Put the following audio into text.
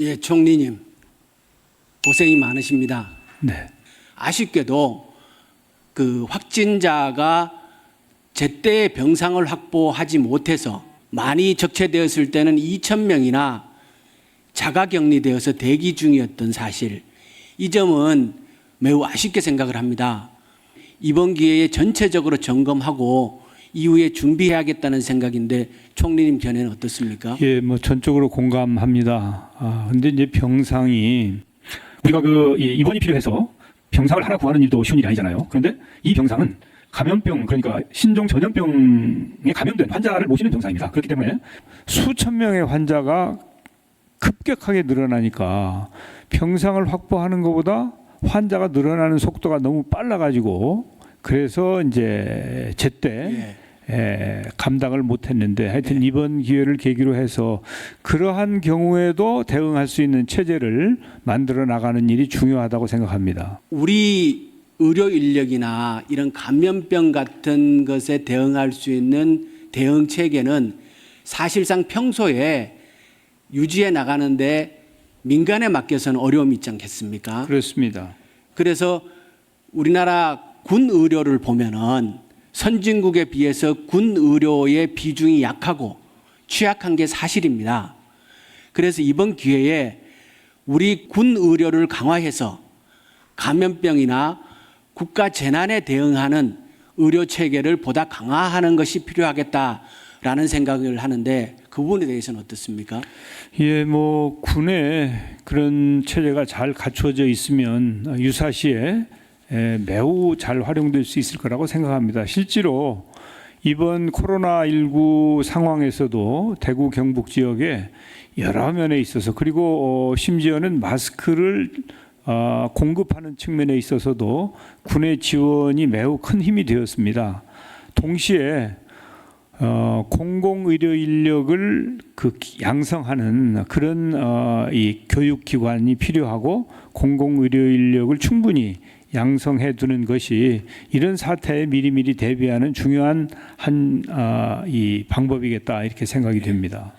예, 총리님 고생이 많으십니다. 네. 아쉽게도 그 확진자가 제때 병상을 확보하지 못해서 많이 적체되었을 때는 2천 명이나 자가격리되어서 대기 중이었던 사실 이 점은 매우 아쉽게 생각을 합니다. 이번 기회에 전체적으로 점검하고 이후에 준비해야겠다는 생각인데 총리님 견해는 어떻습니까? 예, 뭐 전적으로 공감합니다. 아, 근데 이제 병상이 우리가 그 이- 입원이 필요해서 병상을 하나 구하는 일도 쉬운 일이 아니잖아요. 그런데 이 병상은 감염병 그러니까 신종 전염병에 감염된 환자를 모시는 병상입니다. 그렇기 때문에 수천 명의 환자가 급격하게 늘어나니까 병상을 확보하는 것보다 환자가 늘어나는 속도가 너무 빨라가지고 그래서 이제 제때 예. 에, 감당을 못했는데 하여튼 이번 기회를 계기로 해서 그러한 경우에도 대응할 수 있는 체제를 만들어 나가는 일이 중요하다고 생각합니다. 우리 의료 인력이나 이런 감염병 같은 것에 대응할 수 있는 대응 체계는 사실상 평소에 유지해 나가는데 민간에 맡겨서는 어려움이 있지 않겠습니까? 그렇습니다. 그래서 우리나라 군 의료를 보면은 선진국에 비해서 군 의료의 비중이 약하고 취약한 게 사실입니다. 그래서 이번 기회에 우리 군 의료를 강화해서 감염병이나 국가 재난에 대응하는 의료 체계를 보다 강화하는 것이 필요하겠다라는 생각을 하는데 그 부분에 대해서는 어떻습니까? 예, 뭐 군에 그런 체제가 잘 갖추어져 있으면 유사시에 에, 매우 잘 활용될 수 있을 거라고 생각합니다. 실제로 이번 코로나19 상황에서도 대구 경북 지역에 여러 면에 있어서 그리고 어, 심지어는 마스크를 어, 공급하는 측면에 있어서도 군의 지원이 매우 큰 힘이 되었습니다. 동시에 어, 공공 의료 인력을 그 양성하는 그런 어, 이 교육 기관이 필요하고 공공 의료 인력을 충분히 양성해 두는 것이 이런 사태에 미리미리 대비하는 중요한 한 아, 이 방법이겠다 이렇게 생각이 됩니다.